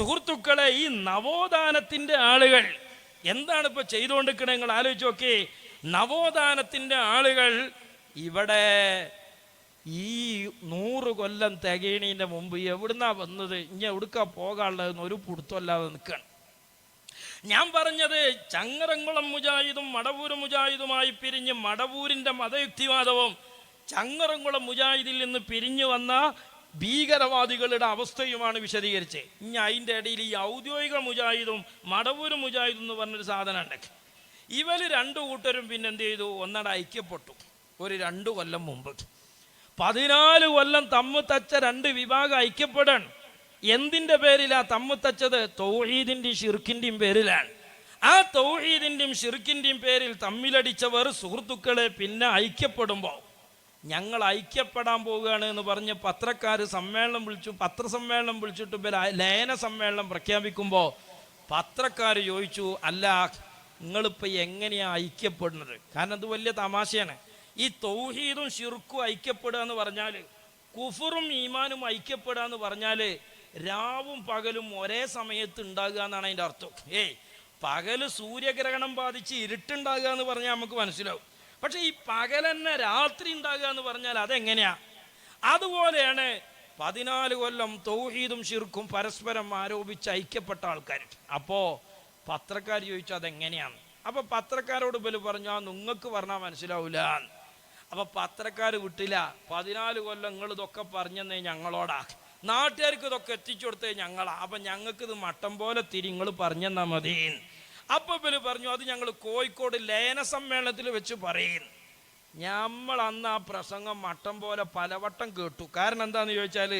സുഹൃത്തുക്കളെ ഈ നവോത്ഥാനത്തിന്റെ ആളുകൾ എന്താണ് ഇപ്പോൾ ചെയ്തുകൊണ്ടിരിക്കുന്നത് നിങ്ങൾ ആലോചിച്ച് നോക്കി. നവോത്ഥാനത്തിന്റെ ആളുകൾ ഇവിടെ ഈ നൂറ് കൊല്ലം തികയണീന്റെ മുമ്പ് എവിടുന്നാ വന്നത്? ഇനി എവിടുക്കാ പോകാനുള്ളതെന്ന് ഒരു പുടുത്തമല്ലാതെ നിൽക്കുകയാണ്. ഞാൻ പറഞ്ഞത് ചങ്ങറംകുളം മുജാഹിദും മടവൂർ മുജാഹിദുമായി പിരിഞ്ഞ് മടവൂരിന്റെ മതയുക്തിവാദവും ചങ്ങറംകുളം മുജാഹിദിൽ നിന്ന് പിരിഞ്ഞു വന്ന ഭീകരവാദികളുടെ അവസ്ഥയുമാണ് വിശദീകരിച്ചത്. ഇനി അതിന്റെ ഇടയിൽ ഈ ഔദ്യോഗിക മുജാഹിദും മടവൂർ മുജാഹിദും എന്ന് പറഞ്ഞൊരു സാധനം ഉണ്ടാക്കി ഇവർ രണ്ടു കൂട്ടരും പിന്നെ എന്ത് ചെയ്തു? ഒന്നട ഐക്യപ്പെട്ടു. ഒരു രണ്ടു കൊല്ലം മുമ്പ്. പതിനാല് കൊല്ലം തമ്മു തച്ച രണ്ട് വിഭാഗം ഐക്യപ്പെടാൻ. എന്തിന്റെ പേരിലാ തമ്മു തച്ചത് തൗഹീദിന്റെയും ഷിർക്കിന്റെയും പേരിലാണ്. ആ തൗഹീദിന്റെയും ഷിർക്കിന്റെയും പേരിൽ തമ്മിലടിച്ചവർ സുഹൃത്തുക്കളെ പിന്നെ ഐക്യപ്പെടുമ്പോൾ ഞങ്ങൾ ഐക്യപ്പെടാൻ പോവുകയാണ് എന്ന് പറഞ്ഞ് പത്രക്കാർ സമ്മേളനം വിളിച്ചു. പത്രസമ്മേളനം വിളിച്ചിട്ട് ലയന സമ്മേളനം പ്രഖ്യാപിക്കുമ്പോൾ പത്രക്കാർ ചോദിച്ചു അല്ല നിങ്ങളിപ്പോൾ എങ്ങനെയാണ് ഐക്യപ്പെടുന്നത്? കാരണം അത് വലിയ തമാശയാണ്. ഈ തൗഹീദും ഷിർക്കും ഐക്യപ്പെടുക എന്ന് പറഞ്ഞാൽ കുഫറും ഈമാനും ഐക്യപ്പെടുക എന്ന് പറഞ്ഞാൽ രാവും പകലും ഒരേ സമയത്ത് ഉണ്ടാകുക എന്നാണ് അതിന്റെ അർത്ഥം. ഏയ് പകൽ സൂര്യഗ്രഹണം ബാധിച്ച് ഇരുട്ടുണ്ടാകുക എന്ന് പറഞ്ഞാൽ നമുക്ക് മനസ്സിലാവും. പക്ഷെ ഈ പകലെന്നെ രാത്രി ഉണ്ടാകുക എന്ന് പറഞ്ഞാൽ അതെങ്ങനെയാ? അതുപോലെയാണ് പതിനാല് കൊല്ലം തൗഹീദും ഷിർക്കും പരസ്പരം ആരോപിച്ച് ഐക്യപ്പെട്ട ആൾക്കാർ അപ്പോൾ പത്രക്കാർ ചോദിച്ചു അതെങ്ങനെയാണ്? അപ്പൊ പത്രക്കാരോട് ബലു പറഞ്ഞു ആ നിങ്ങൾക്ക് പറഞ്ഞാൽ മനസ്സിലാവൂല. അപ്പൊ പത്രക്കാർ വിട്ടില്ല പതിനാല് കൊല്ലം നിങ്ങൾ ഇതൊക്കെ പറഞ്ഞെന്നേ ഞങ്ങളോടാ. നാട്ടുകാർക്ക് ഇതൊക്കെ എത്തിച്ചു കൊടുത്തേ ഞങ്ങളാ. അപ്പൊ ഞങ്ങൾക്ക് ഇത് മട്ടം പോലെ തിരി നിങ്ങൾ പറഞ്ഞെന്നാ മതി അപ്പൊ ബലു പറഞ്ഞു അത് ഞങ്ങൾ കോഴിക്കോട് ലയന സമ്മേളനത്തിൽ വെച്ച് പറയും. നമ്മൾ അന്ന് ആ പ്രസംഗം മട്ടം പോലെ പലവട്ടം കേട്ടു. കാരണം എന്താന്ന് ചോദിച്ചാൽ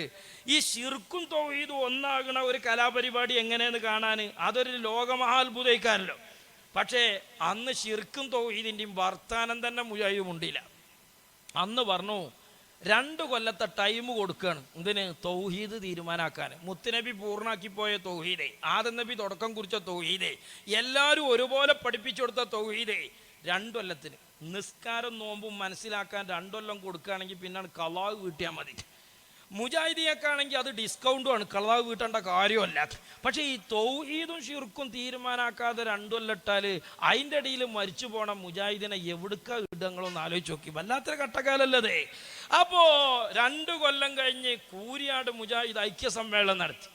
ഈ ശിർക്കും തൊഴുതും ഒന്നാകണ ഒരു കലാപരിപാടി എങ്ങനെയെന്ന് കാണാൻ അതൊരു ലോകമഹാത്ഭുതയിക്കാരല്ലോ പക്ഷേ അന്ന് ശിർക്കും തൊഴുതിന്റെയും വർത്താനം തന്നെ മുഴുവൻ ഉണ്ടില്ല അന്ന് പറഞ്ഞു രണ്ട് കൊല്ലത്തെ ടൈം കൊടുക്കുകയാണ് ഇതിന് തൗഹീദ് തീരുമാനാക്കാൻ മുത്തുനബി പൂർണാക്കിപ്പോയ തൗഹീദേ. ആദം നബി തുടക്കം കുറിച്ച തൗഹീദേ. എല്ലാവരും ഒരുപോലെ പഠിപ്പിച്ചു കൊടുത്ത തൗഹീദേ. രണ്ടു കൊല്ലത്തിന്. നിസ്കാരം നോമ്പും മനസ്സിലാക്കാൻ രണ്ടൊല്ലം കൊടുക്കുകയാണെങ്കിൽ പിന്നെ കലാവ് വീട്ടിയാൽ മതി. മുജാഹിദിയൊക്കെയാണെങ്കിൽ അത് ഡിസ്കൗണ്ടും ആണ് കളാവ് വീട്ടേണ്ട കാര്യമല്ല. പക്ഷേ ഈ തൗഹീദും ഷിർക്കും തീരുമാനാക്കാതെ രണ്ടു കൊല്ലിട്ടാൽ അതിന്റെ ഇടയിൽ മരിച്ചു പോണ മുജാഹിദിനെ എവിടുക്ക ഇടങ്ങളൊന്ന് ആലോചിച്ച് നോക്കി. വല്ലാത്തൊരു കട്ടക്കാലല്ലതേ അപ്പോൾ രണ്ടു കൊല്ലം കഴിഞ്ഞ് കൂരിയാട് മുജാഹിദ് ഐക്യ സമ്മേളനം നടത്തി.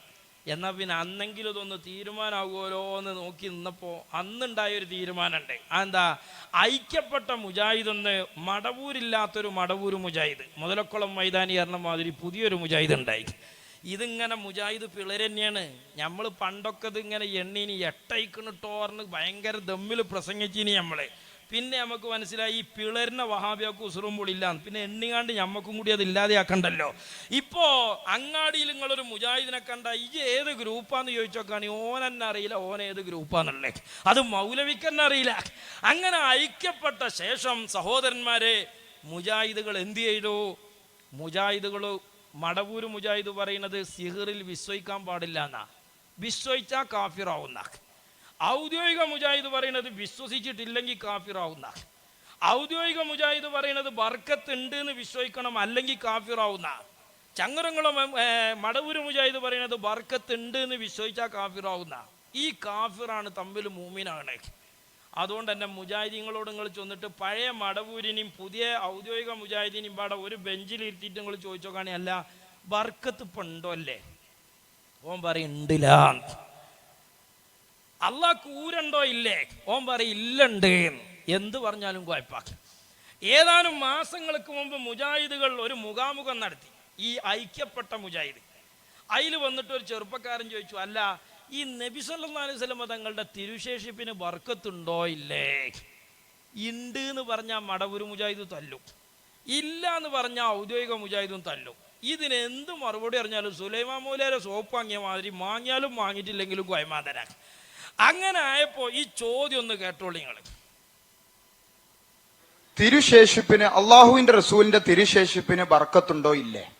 എന്നാൽ പിന്നെ അന്നെങ്കിലും ഇതൊന്ന് തീരുമാനമാകുമല്ലോ എന്ന് നോക്കി നിന്നപ്പോൾ അന്നുണ്ടായ ഒരു തീരുമാനമുണ്ട് അതെന്താ? ഐക്യപ്പെട്ട മുജാഹിദ് ഒന്ന് മടവൂരില്ലാത്തൊരു മടവൂർ മുജാഹിദ്. മുതലക്കുളം മൈതാനി പറഞ്ഞ മാതിരി പുതിയൊരു മുജാഹിദ് ഉണ്ടായി ഇതിങ്ങനെ മുജാഹിദ് പിളരന്നെയാണ്. നമ്മൾ പണ്ടൊക്കെ ഇതിങ്ങനെ എണ്ണീനി എട്ടയക്കണിട്ടോർന്ന് ഭയങ്കര ദമ്മിൽ പ്രസംഗിച്ചിനി നമ്മളെ പിന്നെ നമുക്ക് മനസ്സിലായി ഈ പിളരുന്ന വഹാബിയാക്ക് ഉസുറും പൊളില്ല പിന്നെ എണ്ണിങ്ങാണ്ട് ഞമ്മക്കും കൂടി അത് ഇല്ലാതെയാക്കണ്ടല്ലോ. ഇപ്പോ അങ്ങാടിയിൽ നിങ്ങളൊരു മുജാഹിദിനെ കണ്ട ഈ ഏത് ഗ്രൂപ്പാന്ന് ചോദിച്ചോക്കാണ്? ഓൻ എന്നെ അറിയില്ല ഓൻ ഏത് ഗ്രൂപ്പാന്നുള്ളേ. അത് മൗലവിക്കെന്നെ അറിയില്ല. അങ്ങനെ ഐക്യപ്പെട്ട ശേഷം സഹോദരന്മാരെ മുജാഹിദുകൾ എന്ത് ചെയ്തു? മുജാഹിദുകൾ മടവൂര് മുജാഹിദ് പറയുന്നത് സിഹറിൽ വിശ്വസിക്കാൻ പാടില്ല എന്നാ വിശ്വസിച്ചാൽ കാഫിറാവുന്ന. ഔദ്യോഗിക മുജാഹിദ് പറയുന്നത് വിശ്വസിച്ചിട്ടില്ലെങ്കിൽ കാഫിറാവുന്ന. ഔദ്യോഗിക മുജാഹിദ് പറയുന്നത് ബർക്കത്ത് ഉണ്ട് എന്ന് വിശ്വസിക്കണം അല്ലെങ്കിൽ കാഫിറാവുന്ന. ചങ്ങരംകുളം മടവൂര് മുജാഹിദ് പറയുന്നത് ബർക്കത്ത് ഉണ്ട് എന്ന് വിശ്വസിച്ചാൽ കാഫിറാവുന്ന. ഈ കാഫിറാണ് തമ്മിൽ മൂമിനാണ്. അതുകൊണ്ട് തന്നെ മുജാഹിദീങ്ങളോട് നിങ്ങൾ ചെന്നിട്ട് പഴയ മടവൂരിനെയും പുതിയ ഔദ്യോഗിക മുജാഹിദീനെയും പാടെ ഒരു ബെഞ്ചിലിരുത്തിയിട്ട് നിങ്ങൾ ചോദിച്ചോ അല്ല ബർക്കത്ത് ഇപ്പം ഉണ്ടോ അല്ലേ? ഓൻ പറയും ഉണ്ടില്ല ഊരണ്ടോ ഇല്ലേ? ഓൻ പറയും ഇല്ലുണ്ട്. എന്ത് പറഞ്ഞാലും കുഴപ്പാക്കി ഏതാനും മാസങ്ങൾക്ക് മുമ്പ് മുജാഹിദുകൾ ഒരു മുഖാമുഖം നടത്തി. ഈ ഐക്യപ്പെട്ട മുജാഹിദ്. അതിൽ വന്നിട്ട് ഒരു ചെറുപ്പക്കാരൻ ചോദിച്ചു അല്ല ഈ നബി സല്ലല്ലാഹു അലൈഹി വസല്ലം തങ്ങളുടെ തിരുശേഷിപ്പിന് വർക്കത്തുണ്ടോ ഇല്ലേ? ഉണ്ട് എന്ന് പറഞ്ഞാൽ മടവൂര് മുജാഹിദ് തല്ലും. ഇല്ല എന്ന് പറഞ്ഞാൽ ഔദ്യോഗിക മുജാഹിദും തല്ലും. ഇതിന് എന്ത് മറുപടി അറിഞ്ഞാലും സുലൈമാ മൂലയുടെ സോപ്പ് വാങ്ങിയ മാതിരി വാങ്ങിയാലും വാങ്ങിയിട്ടില്ലെങ്കിലും കൊയമാതരാ അങ്ങനെ ആയപ്പോൾ ഈ ചോദ്യം ഒന്ന് കേട്ടോളൂ നിങ്ങൾ തിരുശേഷിപ്പിന് അള്ളാഹുവിന്റെ റസൂലിന്റെ തിരുശേഷിപ്പിന് ബർക്കത്തുണ്ടോ ഇല്ലേ?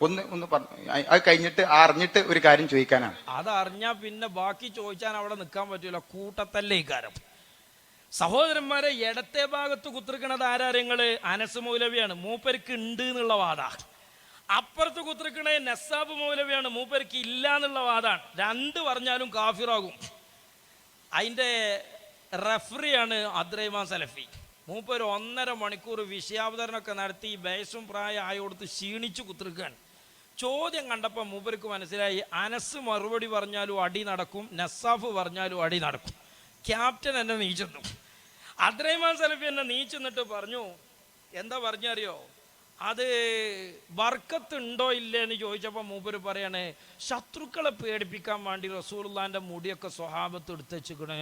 ഒന്ന് ഒന്ന് പറഞ്ഞു അത് കഴിഞ്ഞിട്ട് അറിഞ്ഞിട്ട് ഒരു കാര്യം ചോദിക്കാനാണ്. അത് അറിഞ്ഞാൽ പിന്നെ ബാക്കി ചോദിച്ചാൽ അവിടെ നിൽക്കാൻ പറ്റൂല. കൂട്ടത്തല്ലേ ഇക്കാരം സഹോദരന്മാരെ ഇടത്തെ ഭാഗത്ത് കുത്തിരിക്കണത് ആരാരങ്ങൾ അനസ് മൗലവിയാണ്. മൂപ്പർക്ക് ഉണ്ട് എന്നുള്ള വാദ. അപ്പുറത്ത് കുത്തിരിക്കണേ നസാബ് മൗലവിയാണ്. മൂപ്പർക്ക് ഇല്ല എന്നുള്ള വാദാണ്. രണ്ട് പറഞ്ഞാലും കാഫിറാകും. അതിന്റെ റഫറിയാണ് അദ്രൈമാൻ സലഫി. മൂപ്പർ ഒന്നര മണിക്കൂർ വിഷയാവതരണമൊക്കെ നടത്തി ബേസും പ്രായം ആയോടുത്ത് ക്ഷീണിച്ചു കുത്തിരിക്കുകയാണ്. ചോദ്യം കണ്ടപ്പോൾ മൂപ്പർക്ക് മനസ്സിലായി അനസ് മറുപടി പറഞ്ഞാലും അടി നടക്കും നസാഫ് പറഞ്ഞാലും അടി നടക്കും. ക്യാപ്റ്റൻ എന്നെ നീച്ചെന്നു. അദ്രൈമാൻ സലഫി എന്നെ നീച്ചെന്നിട്ട് പറഞ്ഞു എന്താ പറഞ്ഞറിയോ? അത് ബർക്കത്ത് ഉണ്ടോ ഇല്ലേ എന്ന് ചോദിച്ചപ്പോൾ മൂപ്പര് പറയണേ ശത്രുക്കളെ പേടിപ്പിക്കാൻ വേണ്ടി റസൂലുള്ളാന്റെ മുടിയൊക്കെ സ്വഭാവത്ത് എടുത്തുവെച്ചിക്കണേ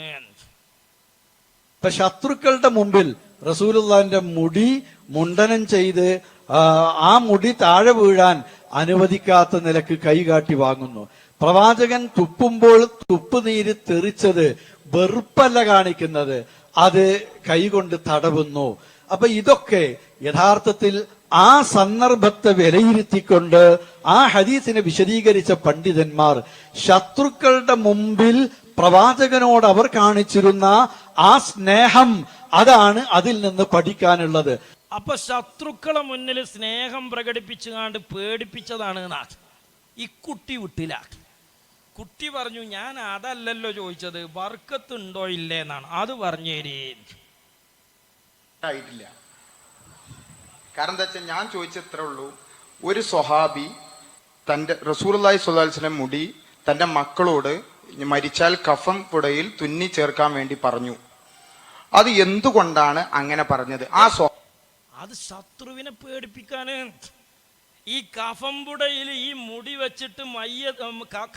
അപ്പൊ ശത്രുക്കളുടെ മുമ്പിൽ റസൂലുള്ളാന്റെ മുടി മുണ്ടനം ചെയ്ത് ആ മുടി താഴെ വീഴാൻ അനുവദിക്കാത്ത നിലയ്ക്ക് കൈകാട്ടി വാങ്ങുന്നു. പ്രവാചകൻ തുപ്പുമ്പോൾ തുപ്പ് നീര് തെറിച്ചത് വെറുപ്പല്ല കാണിക്കുന്നത്. അത് കൈകൊണ്ട് തടവുന്നു. അപ്പൊ ഇതൊക്കെ യഥാർത്ഥത്തിൽ ആ സന്ദർഭത്തെ വിലയിരുത്തിക്കൊണ്ട് ആ ഹദീസിനെ വിശദീകരിച്ച പണ്ഡിതന്മാർ ശത്രുക്കളുടെ മുമ്പിൽ പ്രവാചകനോട് അവർ കാണിച്ചിരുന്ന ആ സ്നേഹം അതാണ് അതിൽ നിന്ന് പഠിക്കാനുള്ളത്. അപ്പൊ ശത്രുക്കളെ മുന്നിൽ സ്നേഹം പ്രകടിപ്പിച്ചുകാണ്ട് പേടിപ്പിച്ചതാണ് ഇക്കുട്ടി ഈ കുട്ടി വിട്ടില്ല. കുട്ടി പറഞ്ഞു ഞാൻ അതല്ലല്ലോ ചോദിച്ചത്. വർക്കത്തുണ്ടോ ഉണ്ടോ ഇല്ലേ? എന്നാണ്. അത് പറഞ്ഞേരേ. ആയിട്ടില്ല. കാരണം എന്താ വെച്ചാൽ ഞാൻ ചോദിച്ചത്രേ ഉള്ളൂ ഒരു സ്വഹാബി തന്റെ റസൂർലായി സ്വലാസ്ലം മുടി തന്റെ മക്കളോട് മരിച്ചാൽ കഫം പുടയിൽ തുന്നി ചേർക്കാൻ വേണ്ടി പറഞ്ഞു. അത് എന്തുകൊണ്ടാണ് അങ്ങനെ പറഞ്ഞത്? ആ സ്വ അത് ശത്രുവിനെ പേടിപ്പിക്കാന്. ഈ കഫമ്പുടയിൽ ഈ മുടി വെച്ചിട്ട് മയ്യ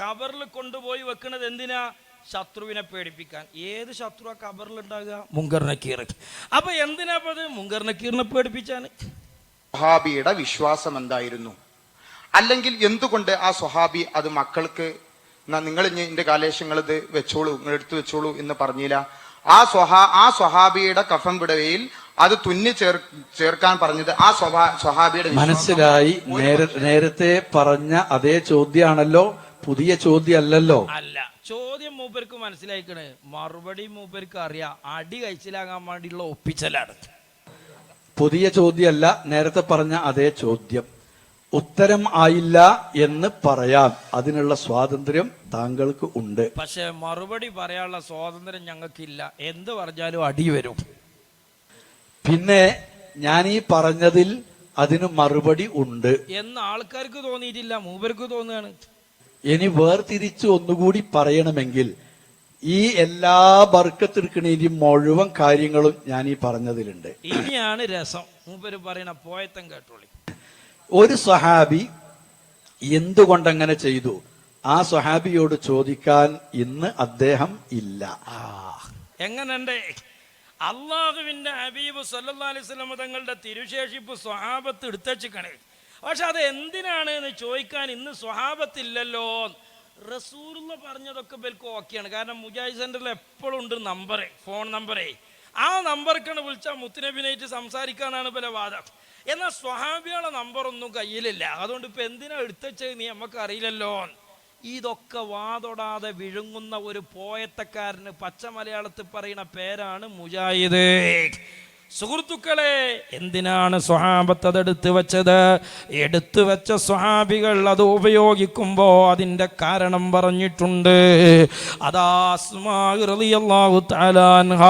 കബറിൽ കൊണ്ടുപോയി വെക്കുന്നത് എന്തിനാ? ശത്രുവിനെ പേടിപ്പിക്കാൻ. ഏത് ശത്രു ആ കബറിൽ ഉണ്ടാകുക? മുങ്കർ നക്കീർ അപ്പൊ എന്തിനാ അപ്പൊ അത്? മുങ്കർ നക്കീറിനെ പേടിപ്പിച്ചാണ് സ്വഹാബിയുടെ വിശ്വാസം എന്തായിരുന്നു? അല്ലെങ്കിൽ എന്തുകൊണ്ട് ആ സ്വഹാബി അത് മക്കൾക്ക് "എന്നാ നിങ്ങൾ ഇനി എന്റെ കാലേശങ്ങൾ ഇത് വെച്ചോളൂ നിങ്ങൾ എടുത്തു വെച്ചോളൂ എന്ന് പറഞ്ഞില്ല. ആ സ്വഹാ ആ സ്വഹാബിയുടെ കഫം വിടവയിൽ അത് തുന്നി ചേർ ചേർക്കാൻ പറഞ്ഞത് ആ സ്വഭാ സ്വഹാബിയുടെ മനസ്സിലായി. നേര നേരത്തെ പറഞ്ഞ അതേ ചോദ്യമാണല്ലോ പുതിയ ചോദ്യം അല്ലല്ലോ അല്ല ചോദ്യം മൂപ്പർക്ക് മനസ്സിലായിക്കണ്. മറുപടി മൂപ്പർക്ക് അറിയാം. അടി കഴിച്ചിലാകാൻ വേണ്ടിയുള്ള ഒപ്പിച്ചലാണ്. പുതിയ ചോദ്യമല്ല നേരത്തെ പറഞ്ഞ അതേ ചോദ്യം. ഉത്തരം ആയില്ല എന്ന് പറയാം. അതിനുള്ള സ്വാതന്ത്ര്യം താങ്കൾക്ക് ഉണ്ട്. പക്ഷെ മറുപടി പറയാനുള്ള സ്വാതന്ത്ര്യം ഞങ്ങൾക്കില്ല. എന്ത് പറഞ്ഞാലും അടി വരും. പിന്നെ ഞാൻ ഈ പറഞ്ഞതിൽ അതിന് മറുപടി ഉണ്ട്. എന്ന് ആൾക്കാർക്ക് തോന്നിയിട്ടില്ല. മൂപ്പർക്ക് തോന്നുകയാണ്. ഇനി വേർതിരിച്ച് ഒന്നുകൂടി പറയണമെങ്കിൽ ഈ എല്ലാ ബർക്കത്തെടുക്കണേലും മുഴുവൻ കാര്യങ്ങളും ഞാൻ ഈ പറഞ്ഞതിലുണ്ട്. ഇനിയാണ് രസം. മൂപ്പര് പറയണ പോയത്തം കേട്ടോളി. ഒരു സഹാബി എന്തുകൊണ്ടങ്ങനെ ചെയ്തു? ആ സ്വഹാബിയോട് ചോദിക്കാൻ ഇന്ന് അദ്ദേഹം ഇല്ല. ആ എങ്ങനെണ്ട് അള്ളാഹുവിന്റെ ഹബീബ് വസല്ലം തങ്ങളുടെ തിരുശേഷിപ്പ് സ്വഹാബത്ത് എടുത്തച്ചിക്കണേ പക്ഷെ അത് എന്തിനാണ് എന്ന് ചോദിക്കാൻ ഇന്ന് സ്വഹാബത്തില്ലല്ലോ റസൂലുള്ള പറഞ്ഞതൊക്കെ ബെൽക്ക് ഓക്കെയാണ് കാരണം മുജാഹിദ് സെന്ററിൽ എപ്പോഴും ഉണ്ട് നമ്പറേ ഫോൺ നമ്പറേ ആ നമ്പർക്കാണ് വിളിച്ചാൽ മുത്തിനഭിനയിച്ച് സംസാരിക്കാനാണ് പല വാദം. എന്നാൽ സ്വഹാബിയുടെ നമ്പറൊന്നും കയ്യിലില്ല. അതുകൊണ്ട് ഇപ്പം എന്തിനാ എടുത്തച്ചത് നീ നമുക്ക് അറിയില്ലല്ലോ. ഇതൊക്കെ വാതൊടാതെ വിഴുങ്ങുന്ന ഒരു പോയത്തക്കാരന് പച്ച മലയാളത്തിൽ പറയുന്ന പേരാണ് മുജാഹിദ്. സുഹൃത്തുക്കളെ എന്തിനാണ് സ്വഹാബത്ത് അത് എടുത്തു വെച്ചത്? എടുത്തു വെച്ച സ്വഹാബികൾ അത് ഉപയോഗിക്കുമ്പോൾ അതിന്റെ കാരണം പറഞ്ഞിട്ടുണ്ട്. അതാ അള്ളാഹു താലാൻഹ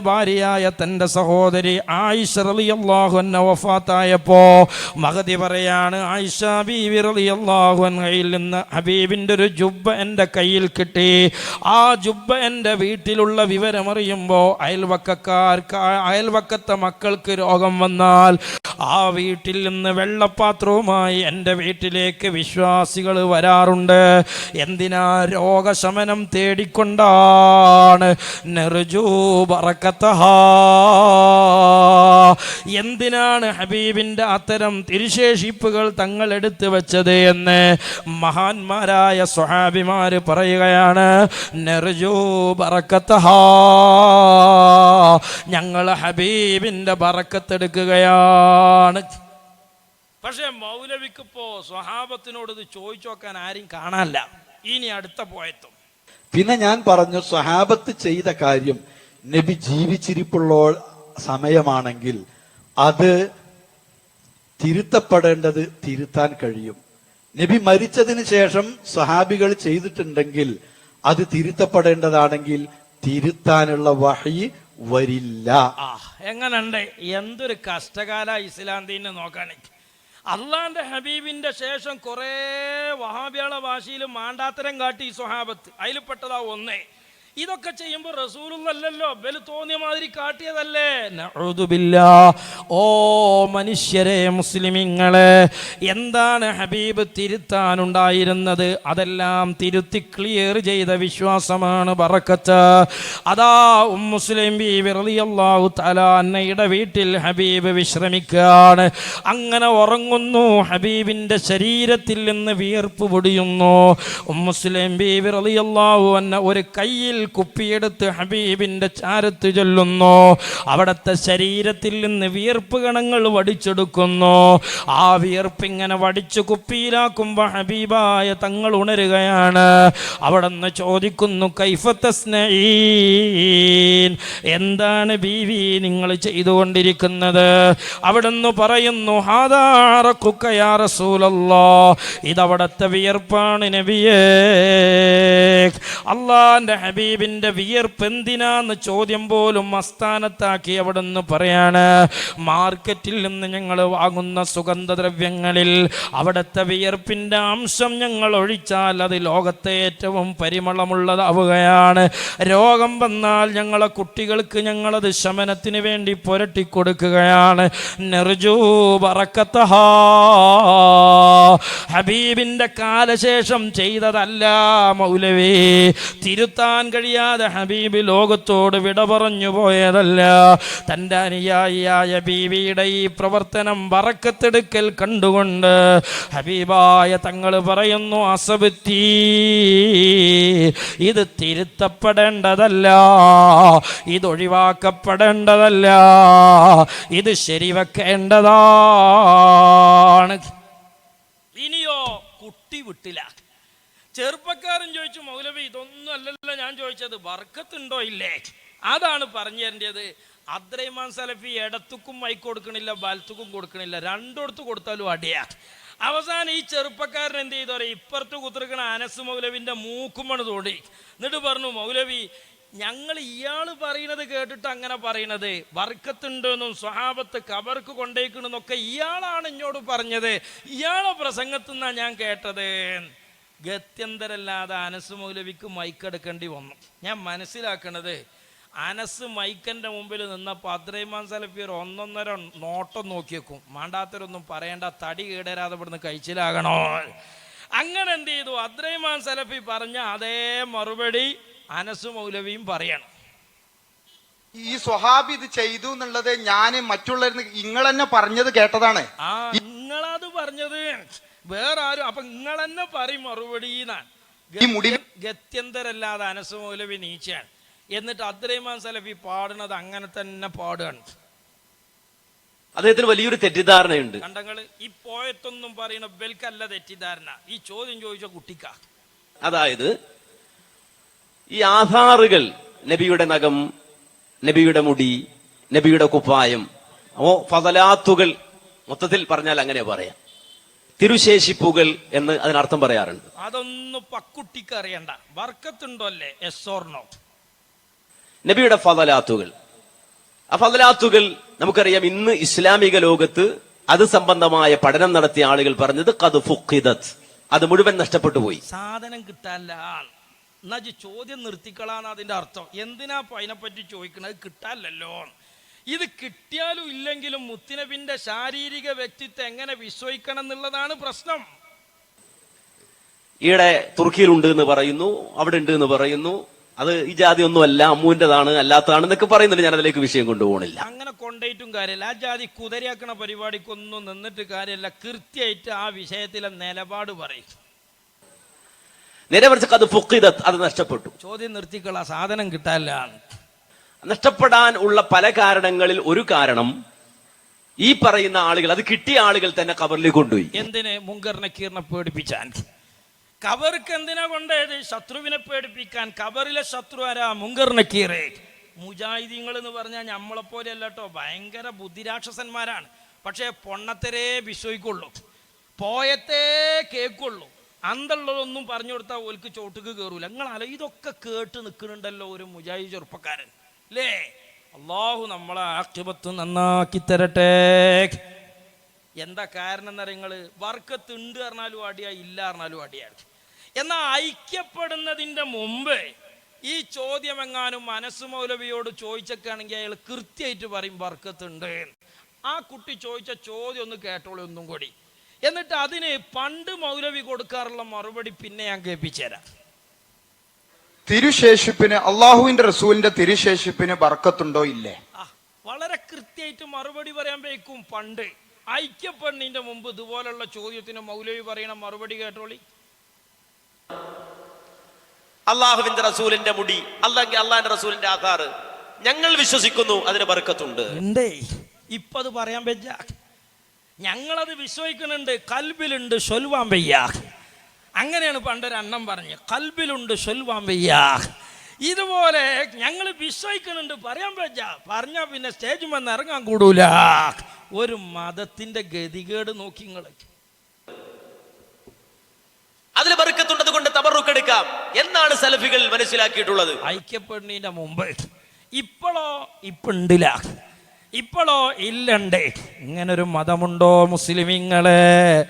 ഭാര്യയായ തന്റെ സഹോദരി ആയിഷ റലി അള്ളാഹു എന്നെ വഫാത്തായപ്പോ മഹതി പറയാണ് ആയിഷ ബീവി റലി അള്ളാഹുൻഹയിൽ നിന്ന് ഹബീബിന്റെ ഒരു ജുബ്ബ എന്റെ കയ്യിൽ കിട്ടി. ആ ജുബ്ബ എന്റെ വീട്ടിലുള്ള വിവരമറിയുമ്പോൾ ആ അയൽവക്കത്തെ മക്കൾക്ക് രോഗം വന്നാൽ ആ വീട്ടിൽ നിന്ന് വെള്ളപ്പാത്രവുമായി എന്റെ വീട്ടിലേക്ക് വിശ്വാസികൾ വരാറുണ്ട്. എന്തിനാ രോഗശമനം തേടിക്കൊണ്ടാണ്? എന്തിനാണ് ഹബീബിന്റെ അത്തരം തിരുശേഷിപ്പുകൾ തങ്ങൾ എടുത്തു വെച്ചത് എന്ന് മഹാന്മാരായ സ്വഹാബിമാർ പറയുകയാണ് നെറുജൂ ബറക്കത്തഹാ. ഞങ്ങൾ ഹബീബിന്റെ ബറക്കത്തെടുക്കുകയാണ്. പക്ഷേ മൗലവിക്കിപ്പോ സ്വഹാബത്തിനോട് ഇത് ചോദിച്ചു നോക്കാൻ ആരും കാണാനില്ല. ഇനി അടുത്ത പോയത്തും. പിന്നെ ഞാൻ പറഞ്ഞു സ്വഹാബത്ത് ചെയ്ത കാര്യം നബി ജീവിച്ചിരിപ്പുള്ള സമയമാണെങ്കിൽ അത് തിരുത്തപ്പെടേണ്ടത് തിരുത്താൻ കഴിയും. നബി മരിച്ചതിന് ശേഷം സഹാബികൾ ചെയ്തിട്ടുണ്ടെങ്കിൽ അത് തിരുത്തപ്പെടേണ്ടതാണെങ്കിൽ തിരുത്താനുള്ള വഹി വരില്ല. എങ്ങനുണ്ട്? എന്തൊരു കഷ്ടകാല ഇസ്ലാം ദീനെ നോക്കാണ് അള്ളാന്റെ ഹബീബിന്റെ ശേഷം കുറേ വഹാബിയാള ഭാഷയിൽ മാണ്ടാത്തരം കാട്ടി സ്വഹാബത്ത്. അതിൽപ്പെട്ടതാ ഒന്നേ. ഇതൊക്കെ ചെയ്യുമ്പോൾ റസൂലുള്ളല്ലോ ബലു തോന്നിയ മാതിരി കാട്ടിയതല്ലേ. ഓ മനുഷ്യരെ മുസ്ലിമിങ്ങളെ എന്താണ് ഹബീബ് തിരുത്താനുണ്ടായിരുന്നത്? അതെല്ലാം തിരുത്തി ക്ലിയർ ചെയ്ത വിശ്വാസമാണ് ബറക്കത്ത്. അതാ മുസ്ലിം ബി റളിയല്ലാഹു തആല അന്നയുടെ വീട്ടിൽ ഹബീബ് വിശ്രമിക്കുകയാണ്. അങ്ങനെ ഉറങ്ങുന്നു ഹബീബിന്റെ ശരീരത്തിൽ നിന്ന് വിയർപ്പ് പൊടിയുന്നു. മുസ്ലിം ബി റളിയല്ലാഹു അന്ന ഒരു കയ്യിൽ കുപ്പിയെടുത്ത് ഹബീബിന്റെ ചാരത്ത് ചൊല്ലുന്നു. അവിടുത്തെ ശരീരത്തിൽ നിന്ന് വിയർപ്പ് കണങ്ങൾ വടിച്ചെടുക്കുന്നു. ആ വിയർപ്പ് ഇങ്ങനെ വടിച്ചു കുപ്പിയിലാക്കുമ്പോ ഹബീബായ തങ്ങൾ ഉണരുകയാണ്. അവിടെ നിന്ന് ചോദിക്കുന്നു കൈഫത്തസ്നീൻ എന്താണ് ബീവി നിങ്ങൾ ചെയ്തുകൊണ്ടിരിക്കുന്നത്? അവിടുന്ന് പറയുന്നു ഹാദാറക്കുക്കയാ ഇതവിടത്തെ വിയർപ്പാണ് നബിയേ. അള്ളാന്റെ ഹബീബിന്റെ വിയർപ്പ് എന്തിനാന്ന് ചോദ്യം പോലും അസ്ഥാനത്താക്കി അവിടെ നിന്ന് പറയാണ്. മാർക്കറ്റിൽ നിന്ന് ഞങ്ങൾ വാങ്ങുന്ന സുഗന്ധദ്രവ്യങ്ങളിൽ അവിടുത്തെ വിയർപ്പിന്റെ അംശം ഞങ്ങൾ ഒഴിച്ചാൽ അത് ലോകത്തെ ഏറ്റവും പരിമളമുള്ളതാവുകയാണ്. രോഗം വന്നാൽ ഞങ്ങളെ കുട്ടികൾക്ക് ഞങ്ങളത് ശമനത്തിന് വേണ്ടി പുരട്ടി കൊടുക്കുകയാണ്. നെറുജൂ ഹബീബിന്റെ കാലശേഷം ചെയ്തതല്ല മൗലവേ. തിരുത്താൻ കഴിയാതെ ഹബീബ് ലോകത്തോട് വിട പറഞ്ഞു പോയതല്ല. തന്റെ അനുയായിയായ ബീവിയുടെ ഈ പ്രവർത്തനം വറക്കത്തെടുക്കൽ കണ്ടുകൊണ്ട് ഹബീബായ തങ്ങൾ പറയുന്നു അസബത്തി ഇത് തിരുത്തപ്പെടേണ്ടതല്ല ഇതൊഴിവാക്കപ്പെടേണ്ടതല്ല ഇത് ശരിവെക്കേണ്ടതാണ്. ഇനിയോ കുട്ടി വിട്ടില്ല. ചെറുപ്പക്കാരൻ ചോദിച്ചു മൗലവി ഇതൊന്നും അല്ലല്ലോ ഞാൻ ചോദിച്ചത് വർക്കത്തുണ്ടോ ഇല്ലേ? അതാണ് പറഞ്ഞു തരേണ്ടത്. അദ്രൈമാൻ സലഫി ഇടത്തുക്കും മൈക്ക് കൊടുക്കണില്ല വലത്തുക്കും കൊടുക്കണില്ല രണ്ടിടത്ത് കൊടുത്താലും അടിയാ. അവസാനം ഈ ചെറുപ്പക്കാരൻ എന്ത് ചെയ്തു? പറയും ഇപ്പുറത്ത് കുത്തിരിക്കണ അനസ് മൗലവിന്റെ മൂക്കുമണ് തോടി. എന്നിട്ട് പറഞ്ഞു മൗലവി ഞങ്ങൾ ഇയാൾ പറയുന്നത് കേട്ടിട്ട് അങ്ങനെ പറയണത് വർക്കത്തുണ്ടെന്നും സ്വഹാബത്ത് കബർക്ക് കൊണ്ടേക്കണെന്നൊക്കെ ഇയാളാണ് എന്നോട് പറഞ്ഞത്. ഇയാളെ പ്രസംഗത്തുനിന്നാണ് ഞാൻ കേട്ടത്. ഗത്യന്തരല്ലാതെ അനസ് മൗലവിക്ക് മൈക്കെടുക്കേണ്ടി വന്നു. ഞാൻ മനസ്സിലാക്കണത് അനസ് മൈക്കന്റെ മുമ്പിൽ നിന്നപ്പോൾ അദ്രൈമാൻ സലഫി ഒരു ഒന്നൊന്നര നോട്ടം നോക്കിയേക്കും. മാണ്ടാത്തരൊന്നും പറയേണ്ട തടി കേടരാതെ ഇവിടുന്ന് കഴിച്ചിലാകണോ? അങ്ങനെ എന്ത് ചെയ്തു? അദ്രൈമാൻ സലഫി പറഞ്ഞ അതേ മറുപടി അനസ് മൗലവിയും പറയണം. ഈ സ്വഹാബി ഇത് ചെയ്തു എന്നുള്ളത് ഞാൻ മറ്റുള്ളവർ നിങ്ങൾ തന്നെ പറഞ്ഞത് കേട്ടതാണ്. ആ നിങ്ങളത് പറഞ്ഞത്. വേറെ ആരും അപ്പൊ നിങ്ങൾ തന്നെ പറയും മറുപടി ഗത്യന്തരല്ലാതെ അനസ് മൗലവി നീച്ചയാണ് എന്നിട്ട് അദ്രൈമാൻ സലഫി പാടുന്നത് അങ്ങനെ തന്നെ പാടുകയാണ്. അദ്ദേഹത്തിന് വലിയൊരു തെറ്റിദ്ധാരണയുണ്ട്. കണ്ടങ്ങൾ ഈ പോയത്തൊന്നും പറയുന്ന ബെൽക്കല്ല തെറ്റിദ്ധാരണ. ഈ ചോദ്യം ചോദിച്ച കുട്ടിക്ക. അതായത് ഈ ആധാറുകൾ നബിയുടെ നഖം നബിയുടെ മുടി നബിയുടെ കുപ്പായം ഓ ഫതലാത്തുകൾ മൊത്തത്തിൽ പറഞ്ഞാൽ അങ്ങനെ പറയാം. തിരുശേഷിപ്പുകൾ എന്ന് അതിനർത്ഥം പറയാറുണ്ട്. അതൊന്നും പക്കുട്ടിക്ക് അറിയണ്ട. വർക്കത്തുണ്ടോ അല്ലേ എസ് ഓർണോ നബിയുടെ ഫതലാത്തുകൾ. ആ ഫതലാത്തുകൾ നമുക്കറിയാം ഇന്ന് ഇസ്ലാമിക ലോകത്ത് അത് സംബന്ധമായ പഠനം നടത്തിയ ആളുകൾ പറഞ്ഞത് കത് ഫുഖിദത്. അത് മുഴുവൻ നഷ്ടപ്പെട്ടു പോയി. സാധനം കിട്ടാല്ല എന്നാ ചോദ്യം നിർത്തിക്കളാണ് അതിന്റെ അർത്ഥം. എന്തിനാ അതിനെ പറ്റി ചോദിക്കണത്? കിട്ടാല്ലല്ലോ ഇത് കിട്ടിയാലും ഇല്ലെങ്കിലും മുത്തിനബിന്റെ ശാരീരിക വ്യക്തിത്വം എങ്ങനെ വിശ്വസിക്കണം എന്നുള്ളതാണ് പ്രശ്നം. ഈയിടെ തുർക്കിയിലുണ്ട് എന്ന് പറയുന്നു അവിടെ ഉണ്ട് എന്ന് പറയുന്നു. അത് ഈ ജാതി ഒന്നുമല്ല അമ്മുവിന്റെതാണ് അല്ലാത്തതാണ് എന്നൊക്കെ പറയുന്നുണ്ട്. ഞാൻ അതിലേക്ക് വിഷയം കൊണ്ടുപോകണില്ല. അങ്ങനെ കൊണ്ടേറ്റും കാര്യമില്ല. ആ ജാതി കുതിരയാക്കണ പരിപാടിക്കൊന്നും നിന്നിട്ട് കാര്യമില്ല. കൃത്യമായിട്ട് ആ വിഷയത്തിലെ നിലപാട് പറയും. നേരെ മറിച്ച് അത് പൊക്കിത് അത് നഷ്ടപ്പെട്ടു. ചോദ്യം നിർത്തിക്കള സാധനം കിട്ടാല്ല നഷ്ടപ്പെടാൻ ഉള്ള പല കാരണങ്ങളിൽ ഒരു കാരണം ഈ പറയുന്ന ആളുകൾ അത് കിട്ടിയ ആളുകൾ തന്നെ കബറിലേക്ക് കൊണ്ടുപോയി. എന്തിനെ? മുങ്കറിനെ കീർണ പേടിപ്പിച്ചാൻ. കബർക്ക് എന്തിനാ കൊണ്ടേത് ശത്രുവിനെ പേടിപ്പിക്കാൻ. കബറിലെ ശത്രു ആരാ? മുങ്കറിനെ കീറേ. മുജാഹിദീങ്ങൾ എന്ന് പറഞ്ഞാൽ നമ്മളെ പോലെ അല്ല കേട്ടോ ഭയങ്കര ബുദ്ധിരാക്ഷസന്മാരാണ്. പക്ഷേ പൊണ്ണത്തരേ വിശ്വസിക്കുള്ളൂ. പോയത്തേ കേൾക്കുള്ളൂ. അന്തുള്ളതൊന്നും പറഞ്ഞു കൊടുത്താൽ ഓൽക്ക് ചോട്ടുക്ക് കയറൂല നിങ്ങളാലോ ഇതൊക്കെ കേട്ട് നിൽക്കുന്നുണ്ടല്ലോ ഒരു മുജാഹിദ് ചെറുപ്പക്കാരൻ. അല്ലേ അള്ളാഹു നമ്മളെ ആക്ഷിപത്ത് നന്നാക്കി തരട്ടെ. എന്താ കാരണം എന്ന് നിങ്ങൾ വർക്കത്ത് ഉണ്ട് പറഞ്ഞാലും അടിയാ ഇല്ല പറഞ്ഞാലും അടിയാണ് എന്നാൽ ഐക്യപ്പെടുന്നതിന്റെ മുമ്പ് ഈ ചോദ്യം എങ്ങാനും മനസ്സ് മൗലവിയോട് ചോദിച്ചൊക്കെയാണെങ്കിൽ അയാൾ കൃത്യമായിട്ട് പറയും വർക്കത്തുണ്ട്. ആ കുട്ടി ചോദിച്ച ചോദ്യം ഒന്ന് കേട്ടോളൂ ഒന്നും കൂടി. എന്നിട്ട് അതിന് പണ്ട് മൗലവി കൊടുക്കാറുള്ള മറുപടി പിന്നെ ഞാൻ കേൾപ്പിച്ചു തരാം തിരുശേഷിപ്പിന് അള്ളാഹുവിന്റെ റസൂലിന്റെ തിരുശേഷിപ്പിന് ബർക്കത്തുണ്ടോ ഇല്ലേ? വളരെ കൃത്യമായിട്ട് മറുപടി പറയാൻ വയ്ക്കും പണ്ട്. ഐക്യപ്പെണ്ണിന്റെ മുമ്പ് ഇതുപോലുള്ള ചോദ്യത്തിന് മൗലവി പറയണ മറുപടി കേട്ടോളി. അള്ളാഹുവിന്റെ റസൂലിന്റെ മുടി അല്ലെങ്കിൽ അള്ളാഹിന്റെ റസൂലിന്റെ ആധാറ് ഞങ്ങൾ വിശ്വസിക്കുന്നു അതിന് ബർക്കത്തുണ്ട്. ഉണ്ടേ. ഇപ്പൊ അത് പറയാൻ പറ്റ ഞങ്ങളത് വിശ്വസിക്കുന്നുണ്ട് കൽബിലുണ്ട് സൊൽവാൻ വയ്യ. അങ്ങനെയാണ് പണ്ടൊരു അണ്ണം പറഞ്ഞ് കൽബിലുണ്ട് സൊൽവാൻ വയ്യ ഇതുപോലെ ഞങ്ങൾ വിശ്വസിക്കുന്നുണ്ട്. പറയാൻ പറ്റ പറഞ്ഞാ പിന്നെ സ്റ്റേജ് വന്ന് ഇറങ്ങാൻ കൂടൂല. ഒരു മതത്തിന്റെ ഗതികേട് നോക്കി നിങ്ങൾ അതിൽ വെറുക്കത്തുണ്ടത് കൊണ്ട് തബറുക്ക് എടുക്കാം. എന്നാണ് സലഫികൾ മനസ്സിലാക്കിയിട്ടുള്ളത്. ഐക്യപ്പെടുന്നതിന്റെ മുമ്പ്. ഇപ്പോഴോ ഇപ്പുണ്ടില്ല. ഇപ്പോഴോ ഇല്ലണ്ടേ. ഇങ്ങനൊരു മതമുണ്ടോ മുസ്ലിമിങ്ങളെ?